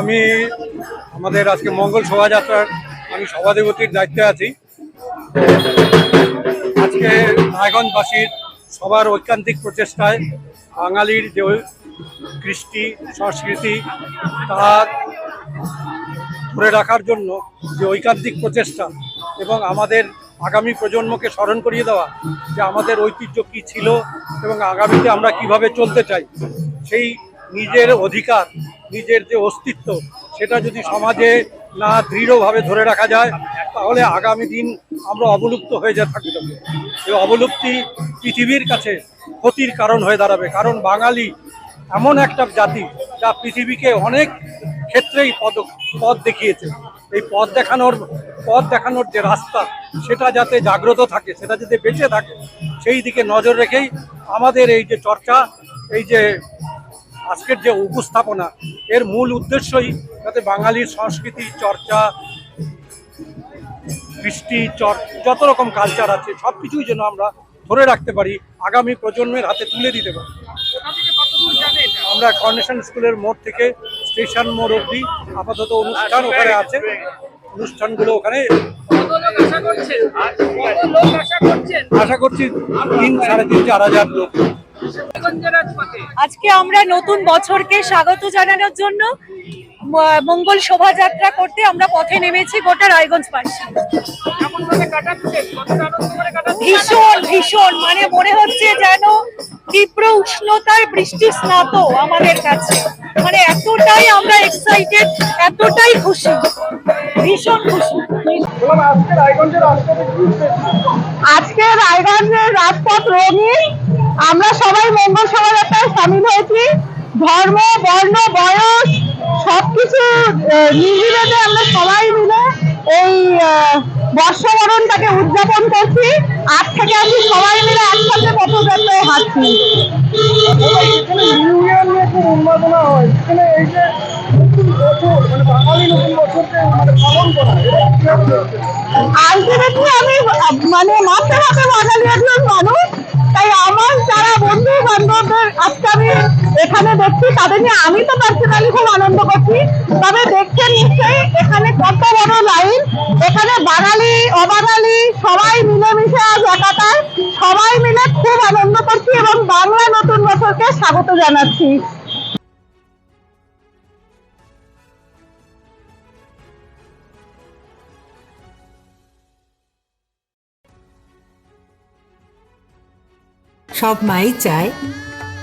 আমি আমাদের আজকে মঙ্গল শোভাযাত্রার আমি সভাধিপতির দায়িত্বে আছি। আজকে রায়গঞ্জবাসীর সবার ঐকান্তিক প্রচেষ্টায় বাঙালির যে কৃষ্টি, সংস্কৃতি, তা ধরে রাখার জন্য যে ঐকান্তিক প্রচেষ্টা এবং আমাদের আগামী প্রজন্মকে স্মরণ করিয়ে দেওয়া যে আমাদের ঐতিহ্য কী ছিল এবং আগামীতে আমরা কীভাবে চলতে চাই সেই নিজের অধিকার, নিজের যে অস্তিত্ব, সেটা যদি সমাজে না দৃঢ়ভাবে ধরে রাখা যায়, তাহলে আগামী দিন আমরা অবলুপ্ত হয়ে যা হবে এই অবলুপ্তি পৃথিবীর কাছে ক্ষতির কারণ হয়ে দাঁড়াবে। কারণ বাঙালি এমন একটা জাতি যা পৃথিবীকে অনেক ক্ষেত্রেই পদ, পথ দেখিয়েছে। এই পথ দেখানোর পথ দেখানোর যে রাস্তা, সেটা যাতে জাগ্রত থাকে, সেটা যাতে বেঁচে থাকে, সেই দিকে নজর রেখেই আমাদের এই যে চর্চা, এই যে আজকের যে উপস্থাপনা এর মূল উদ্দেশ্যই যাতে বাঙালির সংস্কৃতি চর্চা কৃষ্টি চর যত রকম কালচার আছে সব কিছুই যেন আমরা ধরে রাখতে পারি আগামী প্রজন্মের হাতে তুলে দিতে পারি। আমরা কর্নেশন স্কুলের মোড় থেকে স্টেশন মোড় অবধি আপাতত অনুষ্ঠান ওখানে আছে। অনুষ্ঠানগুলো ওখানে আশা করছি তিন সাড়ে তিন চার হাজার লোক। আজকে আমরা নতুন বছরকে স্বাগত জানানোর জন্য মঙ্গল শোভাযাত্রা করতে আমরা পথে নেমেছি গোটা রায়গঞ্জ কাটাচ্ছেন ভীষণ ভীষণ মানে মনে হচ্ছে যেন তীব্র উষ্ণতার বৃষ্টি স্নাত আমাদের কাছে। মানে এতটাই আমরা এক্সাইটেড এতটাই খুশি ভীষণ খুশি। আজকে রায়গঞ্জের রাজপথ রঙিন আমরা সবাই মঙ্গল শোভাযাত্রায় সামিল হয়েছি। ধর্ম বর্ণ বয়স সবকিছু নির্বিভেদে আমরা সবাই মিলে এই বর্ষবরণটাকে উদযাপন করছি। আজ থেকে আমি সবাই মিলে একসাথে পথযাত্রায় হাঁটছি। নিউ ইয়ার নিয়ে খুব উন্মাদনা হয়। এখানে এই যে মানে মানে আলটিমেটলি আমি মানে মাতৃভাষা বাঙালি একজন মানুষ তাই আমার যারা বন্ধু বান্ধবদের আজকে আমি এখানে দেখছি, তাদের নিয়ে আমি তো পার্সোনালি খুব আনন্দ করছি। তবে দেখছেন নিশ্চয়ই এখানে কত বড় লাইন এখানে বাঙালি, অবাঙালি, সবাই মিলেমিশে আজ একাকার। সবাই মিলে খুব আনন্দ করছি এবং বাংলা নতুন বছরকে স্বাগত জানাচ্ছি। সব মাই চায়